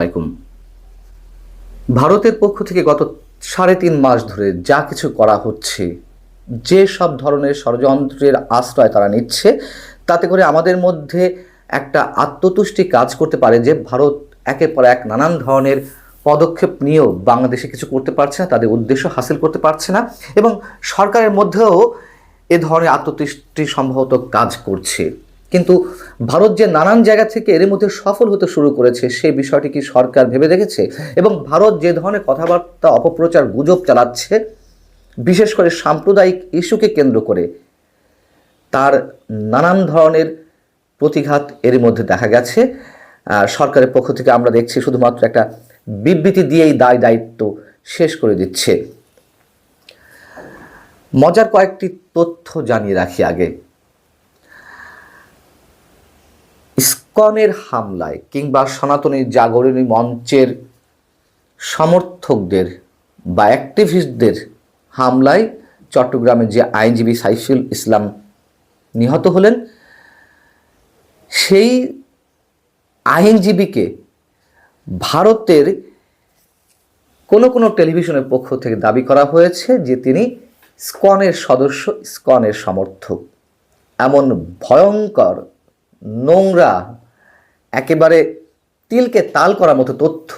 আলাইকুম। ভারতের পক্ষ থেকে গত সাড়ে তিন মাস ধরে যা কিছু করা হচ্ছে, যে সব ধরনের ষড়যন্ত্রের আশ্রয় তারা নিচ্ছে, তাতে করে আমাদের মধ্যে একটা আত্মতুষ্টি কাজ করতে পারে যে ভারত একের পর এক নানান ধরনের পদক্ষেপ নিয়েও বাংলাদেশে কিছু করতে পারছে না, তাদের উদ্দেশ্য হাসিল করতে পারছে না এবং সরকারের মধ্যেও এ ধরনের আত্মতুষ্টি সম্ভবত কাজ করছে। কিন্তু ভারত যে নানান জায়গা থেকে এর মধ্যে সফল হতে শুরু করেছে সেই বিষয়টি কি সরকার ভেবে দেখেছে? এবং ভারত যে ধরনের কথাবার্তা, অপপ্রচার গুজব চালাচ্ছে, বিশেষ করে সাম্প্রদায়িক ইস্যুকে কেন্দ্র করে, তার নানান ধরনের প্রতিঘাত এর মধ্যে দেখা গেছে। সরকারের পক্ষ থেকে আমরা দেখছি শুধুমাত্র একটা বিবৃতি দিয়েই দায় দায়িত্ব শেষ করে দিচ্ছে। মজার কয়েকটি তথ্য জানিয়ে রাখি আগে। ইসকনের হামলায় কিংবা সনাতনী জাগরণী মঞ্চের সমর্থকদের বা অ্যাক্টিভিস্টদের হামলায় চট্টগ্রামের যে আইনজীবী সাইফুল ইসলাম নিহত হলেন, সেই আইনজীবীকে ভারতের কোনো কোনো টেলিভিশনের পক্ষ থেকে দাবি করা হয়েছে যে তিনি স্কনের সদস্য স্কনের সমর্থক। এমন ভয়ঙ্কর নোংরা একেবারে তিলকে তাল করার মতো তথ্য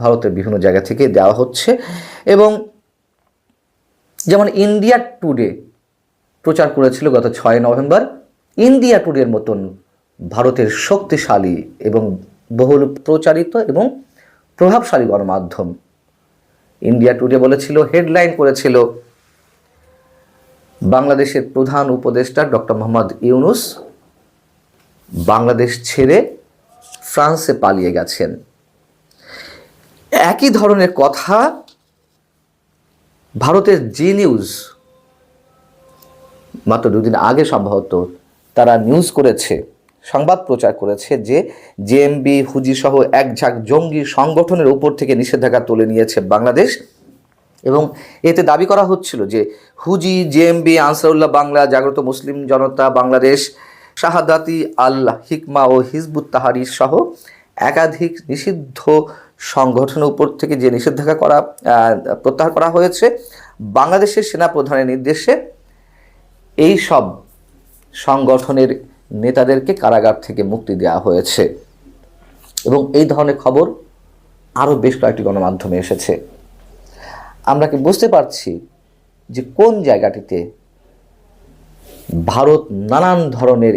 ভারতের বিভিন্ন জায়গা থেকে দেওয়া হচ্ছে এবং যেমন ইন্ডিয়া টুডে প্রচার করেছিল গত ছয় নভেম্বর, ইন্ডিয়া টুডের মতন ভারতের শক্তিশালী এবং বহুল প্রচারিত এবং প্রভাবশালী গণমাধ্যম ইন্ডিয়া টুডে বলেছিল, হেডলাইন করেছিল বাংলাদেশের প্রধান উপদেষ্টা ডক্টর মোহাম্মদ ইউনুস। বাংলাদেশ ছেড়ে ফ্রান্সে পালিয়ে গেছেন। একই ধরনের কথা ভারতের জি নিউজ, মাত্র দুদিন আগে সম্ভবত, তারা নিউজ করেছে, সংবাদ প্রচার করেছে যে জেএমবি হুজি সহ এক ঝাঁক জঙ্গি সংগঠনের উপর থেকে নিষেধাজ্ঞা তুলে নিয়েছে বাংলাদেশ। এবং এতে দাবি করা হচ্ছিল যে হুজি জেএমবি আনসারুল্লাহ বাংলা, জাগ্রত মুসলিম জনতা, বাংলাদেশ শাহাদাতি আল হিকমা ও হিজবুত তাহারির সহ একাধিক নিষিদ্ধ সংগঠনের উপর থেকে যে নিষেধাজ্ঞা করা প্রত্যাহার করা হয়েছে, বাংলাদেশের সেনা প্রধানের নির্দেশে এই সব সংগঠনের নেতাদেরকে কারাগার থেকে মুক্তি দেওয়া হয়েছে। এবং এই ধরনের খবর আরও বেশ কয়েকটি গণমাধ্যমে এসেছে। আমরা কি বুঝতে পারছি যে কোন জায়গাটিতে ভারত নানান ধরনের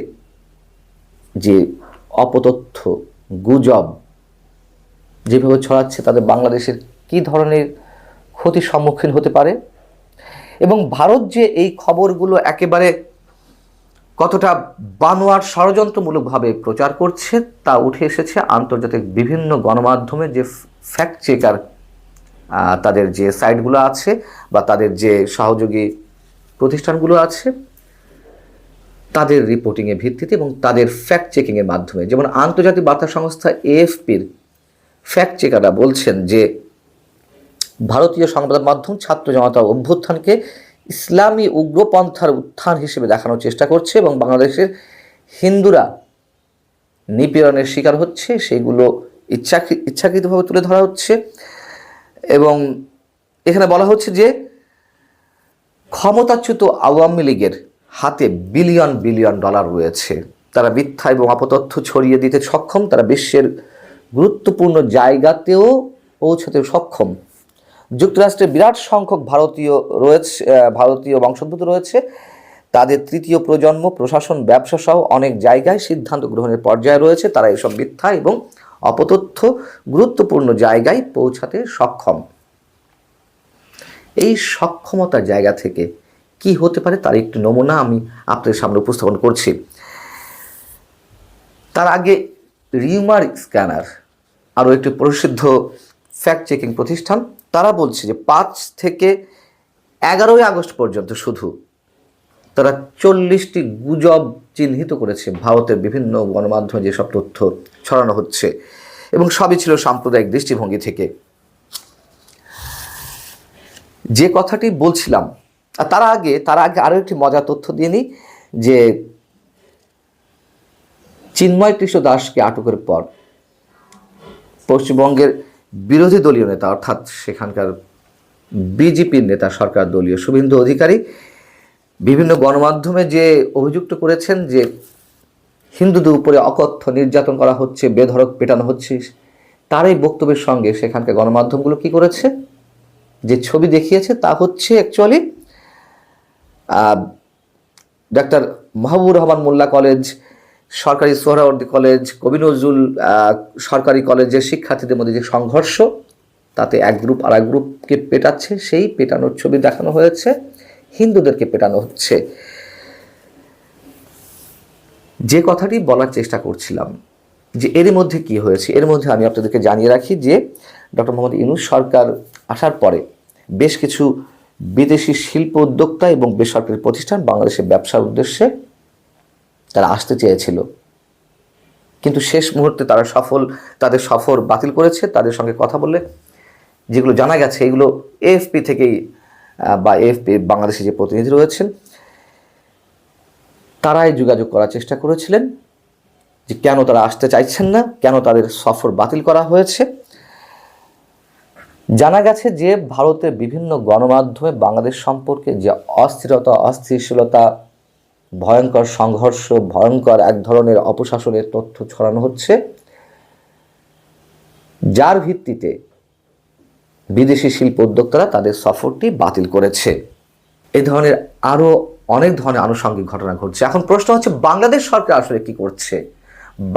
যে অপতথ্য, গুজব যেভাবে ছড়াচ্ছে তাদের বাংলাদেশের কি ধরনের ক্ষতির সম্মুখীন হতে পারে? এবং ভারত যে এই খবরগুলো একেবারে কতটা বানোয়ার ষড়যন্ত্রমূলকভাবে প্রচার করছে, তা উঠে এসেছে আন্তর্জাতিক বিভিন্ন গণমাধ্যমে যে ফ্যাক্ট চেকার তাদের যে সাইটগুলো আছে বা তাদের যে সহযোগী প্রতিষ্ঠানগুলো আছে। তাদের রিপোর্টিংয়ের ভিত্তিতে এবং তাদের ফ্যাক্ট চেকিংয়ের মাধ্যমে। যেমন আন্তর্জাতিক বার্তা সংস্থা এএফপির ফ্যাক্ট চেকাররা বলছেন যে, ভারতীয় সংবাদ মাধ্যম ছাত্র জনতা অভ্যুত্থানকে ইসলামী উগ্রপন্থার উত্থান হিসেবে দেখানোর চেষ্টা করছে এবং বাংলাদেশের হিন্দুরা নিপীড়নের শিকার হচ্ছে, সেগুলো ইচ্ছাকৃ, ইচ্ছাকৃতভাবে তুলে ধরা হচ্ছে। এবং এখানে বলা হচ্ছে যে, ক্ষমতাচ্যুত আওয়ামী লীগের হাতে বিলিয়ন বিলিয়ন ডলার রয়েছে। তারা মিথ্যা এবং অপতথ্য ছড়িয়ে দিতে সক্ষম, তারা বিশ্বের গুরুত্বপূর্ণ জায়গাতেও পৌঁছতে সক্ষম। যুক্তরাষ্ট্রে বিরাট সংখ্যক ভারতীয় রয়েছে ভারতীয় বংশোদ্ভূত রয়েছে। তাদের তৃতীয় প্রজন্ম, প্রশাসন, ব্যবসা সহ অনেক জায়গায় সিদ্ধান্ত গ্রহণের পর্যায়ে রয়েছে। তারা এসব মিথ্যা এবং অপতথ্য গুরুত্বপূর্ণ জায়গায় পৌঁছাতে সক্ষম। এই সক্ষমতার জায়গা থেকে কি হতে পারে তার একটি নমুনা আমি আপনাদের সামনে উপস্থাপন করছি। তার আগে রিউমার স্ক্যানার, আরও একটি প্রসিদ্ধ ফ্যাক্ট চেকিং প্রতিষ্ঠান, তারা বলছে যে পাঁচ থেকে এগারোই আগস্ট পর্যন্ত শুধু তারা চল্লিশটি গুজব চিহ্নিত করেছে। ভারতের বিভিন্ন গণমাধ্যমে যেসব তথ্য ছড়ানো হচ্ছে এবং সবই ছিল সাম্প্রদায়িক দৃষ্টিভঙ্গি থেকে। যে কথাটি বলছিলাম আর তার আগে তার আগে আরও একটি মজার তথ্য দিয়ে নিই, যে চিন্ময় কৃষ্ণ দাসকে আটকের পর পশ্চিমবঙ্গের বিরোধী দলীয় নেতা, অর্থাৎ সেখানকার বিজেপির নেতা, সরকার দলীয় শুভেন্দু অধিকারী, বিভিন্ন গণমাধ্যমে যে অভিযুক্ত করেছেন যে হিন্দুদের উপরে অকথ্য নির্যাতন করা হচ্ছে, বেধড়ক পেটানো হচ্ছে, তার এই বক্তব্যের সঙ্গে সেখানকার গণমাধ্যমগুলো কি করেছে? যে ছবি দেখিয়েছে, তা হচ্ছে actually doctor Mahbubur Rahman Molla college, সরকারি সোহরাওয়ার্দী কলেজ, কবি নজরুল সরকারি কলেজের শিক্ষার্থীদের মধ্যে যে সংঘর্ষ, তাতে এক গ্রুপ আর এক গ্রুপকে পেটাচ্ছে, সেই পেটানোর ছবি দেখানো হয়েছে, হিন্দুদেরকে পেটানো হচ্ছে। যে কথাটি বলার চেষ্টা করছিলাম, যে এর মধ্যে কি হয়েছে, এর মধ্যে আমি আপনাদেরকে জানিয়ে রাখি যে, ডক্টর মোহাম্মদ ইউনুস সরকার আসার পরে বেশ কিছু বিদেশি শিল্প উদ্যোক্তা এবং বেসরকারি প্রতিষ্ঠান বাংলাদেশে ব্যবসার উদ্দেশ্যে তারা আসতে চেয়েছিল। কিন্তু শেষ মুহূর্তে তারা সফল, তাদের সফর বাতিল করেছে। তাদের সঙ্গে কথা বললে যেগুলো জানা গেছে, এগুলো এএফপি থেকেই বা এএফপি বাংলাদেশে যে প্রতিনিধি রয়েছেন, তারাই যোগাযোগ করার চেষ্টা করেছিলেন যে কেন তারা আসতে চাইছেন না, কেন তাদের সফর বাতিল করা হয়েছে। জানা গেছে যে ভারতের বিভিন্ন গণমাধ্যমে বাংলাদেশ সম্পর্কে যে অস্থিরতা, অস্থিতিশীলতা, ভয়ঙ্কর সংঘর্ষ, ভয়ঙ্কর এক ধরনের অপশাসনের তথ্য ছড়ানো হচ্ছে, যার ভিত্তিতে বিদেশি শিল্প উদ্যোক্তারা তাদের সফরটি বাতিল করেছে। এ ধরনের আরও অনেক ধরনের আনুষঙ্গিক ঘটনা ঘটছে। এখন প্রশ্ন হচ্ছে, বাংলাদেশ সরকার আসলে কি করছে?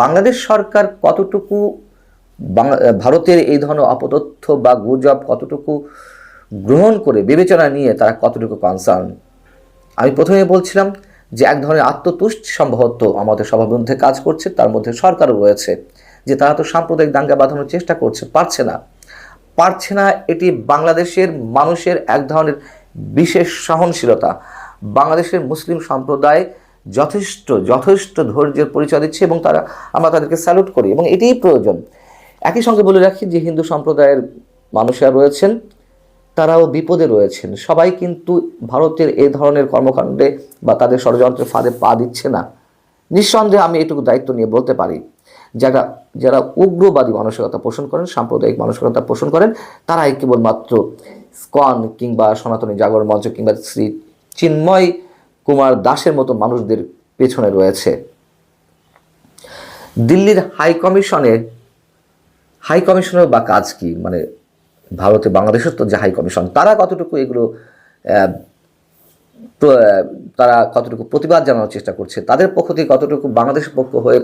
বাংলাদেশ সরকার কতটুকু ভারতের এই ধরনের অপতথ্য বা গুজব কতটুকু গ্রহণ করে, বিবেচনা নিয়ে তারা কতটুকু কনসার্ন আমি প্রথমে বলছিলাম যে এক ধরনের আত্মতুষ্টি সম্ভবত আমাদের সবার মধ্যে কাজ করছে, তার মধ্যে সরকারও রয়েছে, যে তারা তো সাম্প্রদায়িক দাঙ্গা বাঁধানোর চেষ্টা করছে, পারছে না। পারছে না এটি বাংলাদেশের মানুষের এক ধরনের বিশেষ সহনশীলতা। বাংলাদেশের মুসলিম সম্প্রদায় যথেষ্ট যথেষ্ট ধৈর্যের পরিচয় দিচ্ছে এবং তারা, আমরা তাদেরকে স্যালুট করি এবং এটিই প্রয়োজন। একই সঙ্গে বলে রাখি যে হিন্দু সম্প্রদায়ের মানুষেরা রয়েছেন, তারাও বিপদে রয়েছেন। সবাই কিন্তু ভারতের এ ধরনের কর্মকাণ্ডে বা তাদের ষড়যন্ত্রের ফাঁদে পা দিচ্ছে না। নিঃসন্দেহে আমি এটুকু দায়িত্ব নিয়ে বলতে পারি, যারা যারা উগ্রবাদী মানসিকতা পোষণ করেন, সাম্প্রদায়িক মানসিকতা পোষণ করেন, তারাই কেবলমাত্র স্কন কিংবা সনাতনী জাগরণ মঞ্চ কিংবা শ্রী চিন্ময় কুমার দাসের মতো মানুষদের পেছনে রয়েছে। দিল্লির হাই কমিশনে হাই কমিশনের বা কাজ কি? মানে ভারতে বাংলাদেশের তো যে হাই কমিশন তারা কতটুকু এগুলো তারা কতটুকু প্রতিবাদ জানানোর চেষ্টা করছে? তাদের পক্ষ থেকে কতটুকু, বাংলাদেশের পক্ষ হয়ে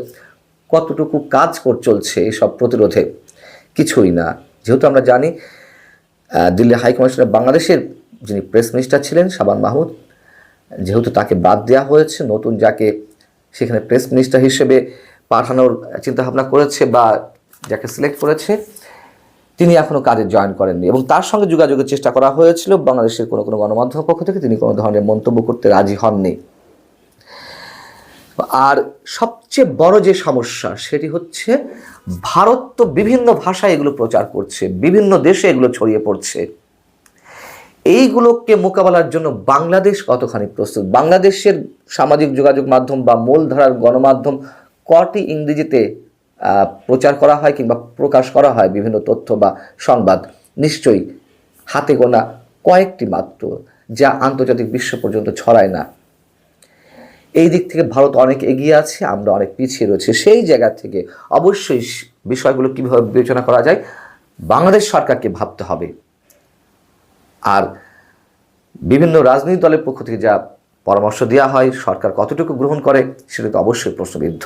কতটুকু কাজ কর, চলছে এসব প্রতিরোধে? কিছুই না। যেহেতু আমরা জানি দিল্লি হাই কমিশনের বাংলাদেশের যিনি প্রেস মিনিস্টার ছিলেন শাবান মাহমুদ, যেহেতু তাকে বাদ দেওয়া হয়েছে, নতুন যাকে সেখানে প্রেস মিনিস্টার হিসেবে পাঠানোর চিন্তাভাবনা করেছে বা যাকে সিলেক্ট করেছে, তিনি এখনও কাজে জয়েন করেননি। এবং তার সঙ্গে যোগাযোগের চেষ্টা করা হয়েছিল, বাংলাদেশের কোনো কোনো গণমাধ্যমের পক্ষ থেকে তিনি কোনো ধরনের মন্তব্য করতে রাজি হননি। আর সবচেয়ে বড় যে সমস্যা, সেটি হচ্ছে ভারত তো বিভিন্ন ভাষায় এগুলো প্রচার করছে, বিভিন্ন দেশে এগুলো ছড়িয়ে পড়ছে। এইগুলোকে মোকাবেলার জন্য বাংলাদেশ কতখানি প্রস্তুত? বাংলাদেশের সামাজিক যোগাযোগ মাধ্যম বা মূলধারার গণমাধ্যম কটি ইংরেজিতে প্রচার করা হয় কিংবা প্রকাশ করা হয় বিভিন্ন তথ্য বা সংবাদ, নিশ্চয়ই হাতে গোনা কয়েকটি মাত্র যা আন্তর্জাতিক বিশ্ব পর্যন্ত ছড়ায় না। এই দিক থেকে ভারত অনেক এগিয়ে আছে, আমরা অনেক পিছিয়ে রয়েছে। সেই জায়গা থেকে অবশ্যই বিষয়গুলো কীভাবে বিবেচনা করা যায়, বাংলাদেশ সরকারকে ভাবতে হবে। আর বিভিন্ন রাজনৈতিক দলের পক্ষ থেকে যা পরামর্শ দেওয়া হয়, সরকার কতটুকু গ্রহণ করে, সেটা তো অবশ্যই প্রশ্নবিদ্ধ।